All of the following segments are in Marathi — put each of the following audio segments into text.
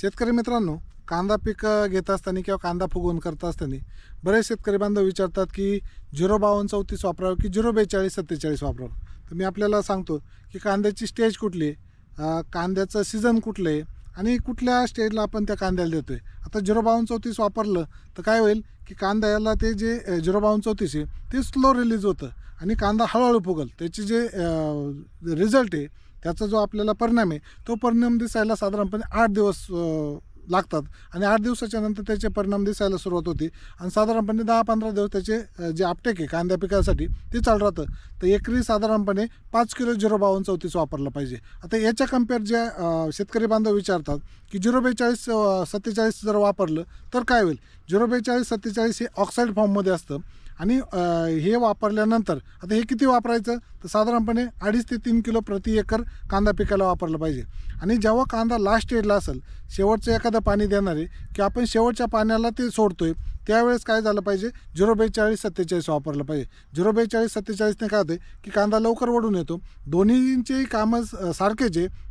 शेतकरी मित्रांनो कांदा पीक घेत असताना किंवा कांदा फुगवून करत असताना बरेच शेतकरी बांधव विचारतात की झिरो बावन्न चौतीस वापरावं की झिरो बेचाळीस सत्तेचाळीस वापरावं? तर मी आपल्याला सांगतो की कांद्याची स्टेज कुठली आहे? कांद्याचं सीझन कुठलं आहे? आणि कुठल्या स्टेजला आपण त्या कांद्याला देतो आहे आता झिरो बावन्न चौतीस वापरलं तर काय होईल की कांद्याला ते जे झिरो बावन्न चौतीस आहे ते स्लो रिलीज होतं आणि कांदा हळूहळू फुगल. त्याचे जे रिझल्ट आहे त्याचा जो आपल्याला परिणाम आहे तो परिणाम दिसायला साधारणपणे आठ दिवस लागतात. आणि आठ दिवसाच्या नंतर त्याचे परिणाम दिसायला सुरुवात होते. आणि साधारणपणे दहा पंधरा दिवस त्याचे जे आपटेक आहे कांद्या पिकासाठी ते चालू राहतं. तर एकरी साधारणपणे पाच किलो झिरो बावन्न चौतीस वापरलं पाहिजे. आता याच्या कंपेअर जे शेतकरी बांधव विचारतात की झिरो बेचाळीस सत्तेचाळीस जर वापरलं तर काय होईल? झिरो बेचाळीस सत्तेचाळीस हे ऑक्साईड फॉर्ममध्ये असतं. आणि हे वापरल्यानंतर आता हे किती वापरायचं? तर साधारणपणे अडीच ते तीन किलो प्रति एकर कांदा पिकाला वापरलं पाहिजे. आणि जेव्हा कांदा लास्ट स्टेजला असेल शेवटचं एखादं पाणी देणार आहे की आपण शेवटच्या पाण्याला ते सोडतोय त्यावेळेस काय झालं पाहिजे? झिरो बेचाळीस सत्तेचाळीस वापरलं पाहिजे. झिरो बेचाळीस सत्तेचाळीसने काय होते की कांदा लवकर ओढून येतो. दोन्हींचेही कामं सारखेच आहे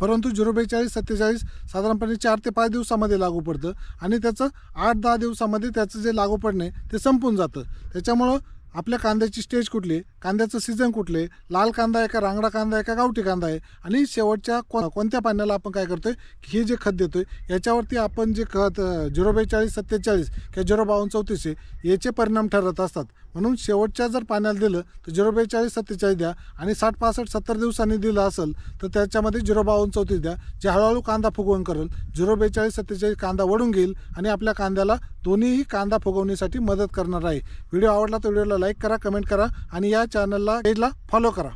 परंतु झिरो बेचाळीस सत्तेचाळीस साधारणपणे चार ते पाच दिवसामध्ये लागू पडतं आणि त्याचं आठ दहा दिवसामध्ये त्याचं जे लागू पडणे ते संपून जातं. त्याच्यामुळं आपल्या कांद्याची स्टेज कुठली कांद्याचं सीझन कुठले लाल कांदा आहे का रांगडा कांदा आहे का गावठी कांदा आहे? आणि शेवटच्या को कोणत्या पाण्याला आपण काय करतोय? की हे जे खत देतोय याच्यावरती आपण जे खत झिरो बेचाळीस सत्तेचाळीस किंवा झिरो बावन्न चौतीस आहे याचे परिणाम ठरत असतात. म्हणून शेवटच्या जर पाण्याला दिलं तर झिरो बेचाळीस सत्तेचाळीस द्या आणि साठ पासष्ट सत्तर दिवसांनी दिलं असेल तर त्याच्यामध्ये झिरो बावन्न चौतीस द्या. जे हळूहळू कांदा फुगवून करेल झिरो बेचाळीस सत्तेचाळीस कांदा वडून घेईल आणि आपल्या कांद्याला दोन्हीही कांदा फुगवण्यासाठी मदत करणार आहे. व्हिडिओ आवडला तर व्हिडिओला लाईक करा कमेंट करा आणि या चॅनलला पेजला फॉलो करा.